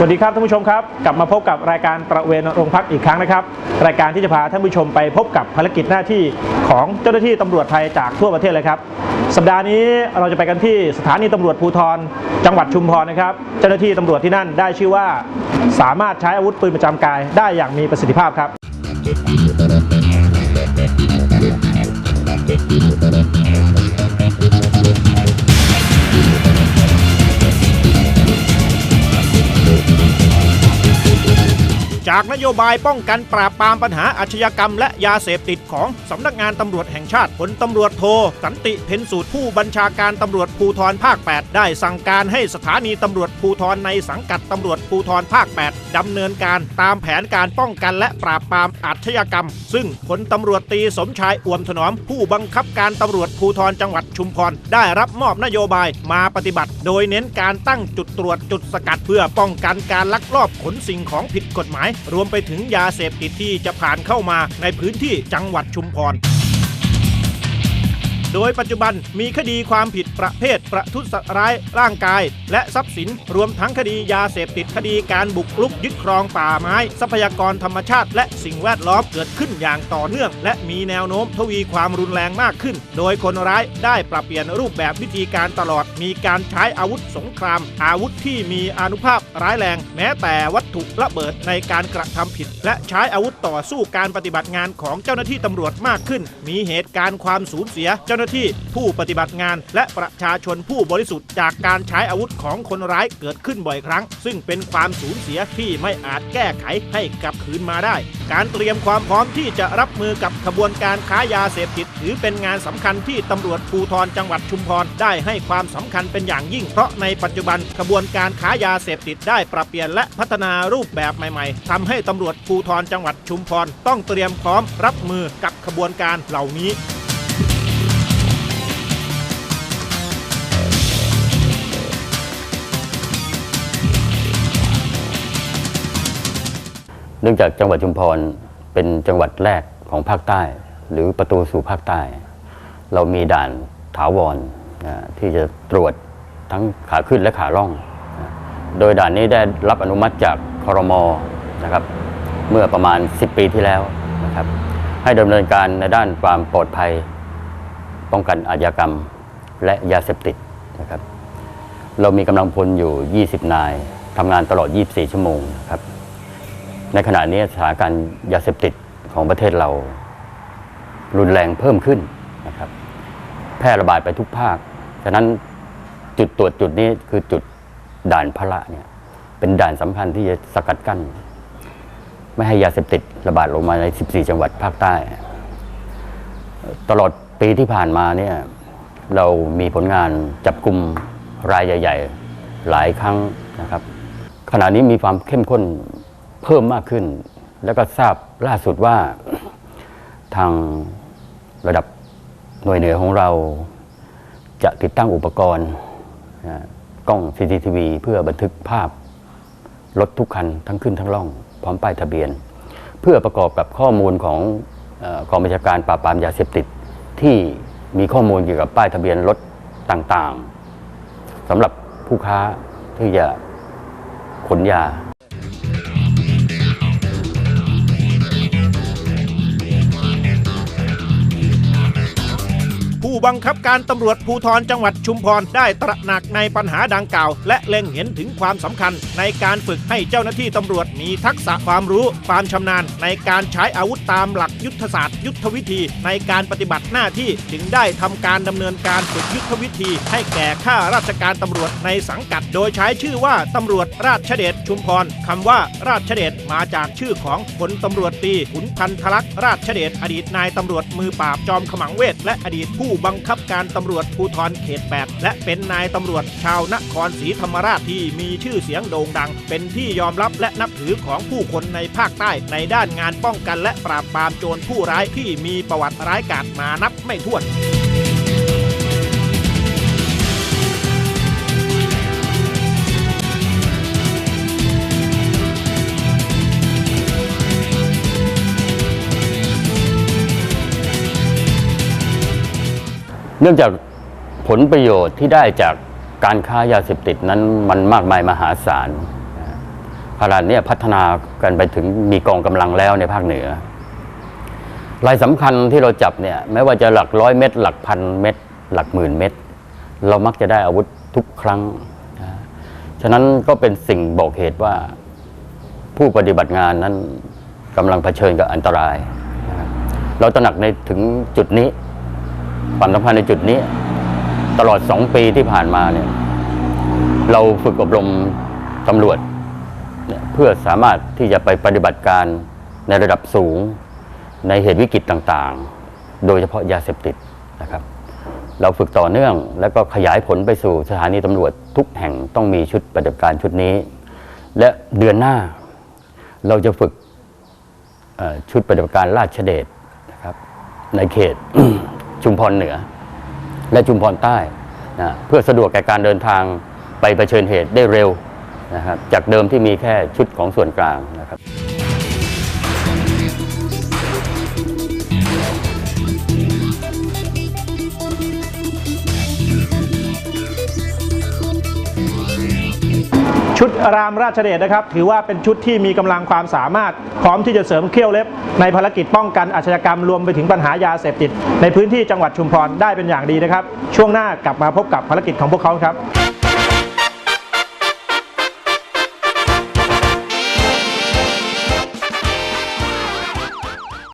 สวัสดีครับท่านผู้ชมครับ กลับมาพบกับรายการตระเวนโรงพักอีกครั้งนะครับ รายการที่จะพาท่านผู้ชมไปพบกับภารกิจหน้าที่ของเจ้าหน้าที่ตำรวจไทยจากทั่วประเทศเลยครับสัปดาห์นี้เราจะไปกันที่สถานีตำรวจภูธรจังหวัดชุมพรนะครับ เจ้าหน้าที่ตำรวจที่นั่นได้ชื่อว่า สามารถใช้อาวุธปืนประจำกายได้อย่างมีประสิทธิภาพครับ จากนโยบายป้องกันปราบปรามปัญหาอาชญากรรมและยาเสพติดของสำนักงานตำรวจแห่งชาติพลตำรวจโท สันติเพ็ญสูตรผู้บัญชาการตำรวจภูธรภาค 8 ได้สั่งการให้สถานีตำรวจภูธรในสังกัดตำรวจภูธรภาค 8ดำเนินการตามแผนการป้องกันและปราบปรามอาชญากรรม ซึ่งพลตำรวจตีสมชายอวมถนอม ผู้บังคับการตำรวจภูธรจังหวัดชุมพรได้รับมอบนโยบายมาปฏิบัติ โดยเน้นการตั้งจุดตรวจจุดสกัดเพื่อป้องกันการลักลอบขนสิ่งของผิดกฎหมายรวมไปถึงยาเสพติดที่จะผ่านเข้ามาในพื้นที่จังหวัดชุมพร ดยปัจจุบันมีคดีความผิดประเภทประทุษร้ายร่างกาย และทรัพย์สินรวมทั้งคดียาเสพติดคดีการบุกรุกยึดครองป่าไม้ ทรัพยากรธรรมชาติ และสิ่งแวดล้อมเกิดขึ้นอย่างต่อเนื่อง และมีแนวโน้มทวีความรุนแรงมากขึ้น โดยคนร้ายได้ปรับเปลี่ยนรูปแบบวิธีการตลอด มีการใช้อาวุธสงคราม อาวุธที่มีอนุภาพร้ายแรง แม้แต่วัตถุระเบิดในการกระทำผิด และใช้อาวุธต่อสู้การปฏิบัติงานของเจ้าหน้าที่ตำรวจมากขึ้น มีเหตุการณ์ความสูญเสียเจ้าหน้าที่ผู้ปฏิบัติงาน และประชาชนผู้บริสุทธิ์จากการใช้อาวุธของคนร้ายเกิดขึ้นบ่อยครั้ง ซึ่งเป็นความสูญเสียที่ไม่อาจแก้ไขให้กลับคืนมาได้ การเตรียมความพร้อมที่จะรับมือกับขบวนการค้ายาเสพติดถือเป็นงานสำคัญที่ตำรวจภูธรจังหวัดชุมพรได้ให้ความสำคัญเป็นอย่างยิ่งเพราะในปัจจุบันขบวนการค้ายาเสพติดได้ปรับเปลี่ยนและพัฒนารูปแบบใหม่ ๆทำให้ตำรวจภูธรจังหวัดชุมพรต้องเตรียมพร้อมรับมือกับขบวนการเหล่านี้ เนื่องจากจังหวัดชุมพรเป็นจังหวัดแรกของภาคใต้ หรือประตูสู่ภาคใต้ เรามีด่านถาวรนะที่จะตรวจทั้งขาขึ้นและขาล่องนะโดยด่านนี้ได้รับอนุมัติจากคอรมอนะครับ เมื่อประมาณ 10 ปีที่แล้วนะครับ ให้ดำเนินการในด้านความปลอดภัย ป้องกันอาชญากรรมและยาเสพติดนะครับ เรามีกำลังพลอยู่ 20 นายทำงานตลอด 24 ชั่วโมงนะครับ ในขณะนี้สถานการณ์ยาเสพติดของประเทศเรา รุนแรงเพิ่มขึ้นนะครับ แพร่ระบาดไปทุกภาค ฉะนั้นจุดตรวจจุดนี้คือจุดด่านพระเนี่ยเป็นด่านสำคัญที่จะสกัดกั้น ไม่ให้ยาเสพติดระบาดลงมาใน 14 จังหวัดภาคใต้ ตลอดปีที่ผ่านมาเนี่ยเรามีผลงานจับกลุ่มรายใหญ่ ๆ หลายครั้งนะครับ ขณะนี้มีความเข้มข้น เพิ่มมากขึ้น แล้วก็ทราบล่าสุดว่าทางระดับหน่วยเหนือของเราจะติดตั้งอุปกรณ์กล้อง CCTV เพื่อบันทึกภาพรถทุกคันทั้งขึ้นทั้งล่อง พร้อมป้ายทะเบียน เพื่อประกอบกับข้อมูลของกองบัญชาการปราบปรามยาเสพติด ที่มีข้อมูลเกี่ยวกับป้ายทะเบียนรถต่างๆสำหรับผู้ค้าที่จะขนยา บังคับการตำรวจภูธรจังหวัดชุมพรได้ตระหนักในปัญหาดังกล่าว และเล็งเห็นถึงความสำคัญ ในการฝึกให้เจ้าหน้าที่ตำรวจมีทักษะความรู้ ความชำนาญ ในการใช้อาวุธตามหลักยุทธศาสตร์ ยุทธวิธี ในการปฏิบัติหน้าที่จึงได้ทำการดำเนินการฝึกยุทธวิธี ให้แก่ข้าราชการตำรวจในสังกัด โดยใช้ชื่อว่าตำรวจราชเดชชุมพรคำว่าราชเดชมาจากชื่อของพลตำรวจตีขุนพันธลักษณ์ราชเดชอดีตนายตำรวจมือปราบจอมขมังเวทและอดีตผู้บังคับการตำรวจภูธรเขต 8 และเป็นนายตำรวจชาวนครศรีธรรมราชที่มีชื่อเสียงโด่งดัง เป็นที่ยอมรับและนับถือของผู้คนในภาคใต้ในด้านงานป้องกันและปราบปรามโจรผู้ร้ายที่มีประวัติร้ายกาจมานับไม่ถ้วน เนื่องจากผลประโยชน์ที่ได้จากการค้ายาเสพติดนั้นมันมากมายมหาศาลขนาดนี้พัฒนากันไปถึงมีกองกำลังแล้วในภาคเหนือรายสำคัญที่เราจับเนี่ยไม่ว่าจะหลักร้อยเม็ดหลักพันเม็ดหลักหมื่นเม็ดเรามักจะได้อาวุธทุกครั้ง ฉะนั้นก็เป็นสิ่งบอกเหตุว่าผู้ปฏิบัติงานนั้นกำลังเผชิญกับอันตราย เราตระหนักในถึงจุดนี้ ความสำคัญในจุดนี้ ตลอดสองปีที่ผ่านมาเนี่ย เราฝึกอบรมตำรวจเเพื่อสามารถที่จะไปปฏิบัติการในระดับสูงในเหตุวิกฤตต่างๆ โดยเฉพาะยาเสพติดนะครับ เราฝึกต่อเนื่องแล้วก็ขยายผลไปสู่สถานีตำรวจทุกแห่งต้องมีชุดปฏิบัติการชุดนี้ และเดือนหน้าเราจะฝึกชุดปฏิบัติการราชเดชนะครับในเขต ชุมพรเหนือ และชุมพรใต้นะเพื่อสะดวกแก่การเดินทางไปเผชิญเหตุได้เร็วนะครับจากเดิมที่มีแค่ชุดของส่วนกลางนะครับ ชุดรามราชเดชนะครับ ถือว่าเป็นชุดที่มีกำลังความสามารถ พร้อมที่จะเสริมเขี้ยวเล็บ ในภารกิจป้องกันอาชญากรรมรวมไปถึงปัญหายาเสพติด ในพื้นที่จังหวัดชุมพรได้เป็นอย่างดีนะครับ ช่วงหน้ากลับมาพบกับภารกิจของพวกเขาครับ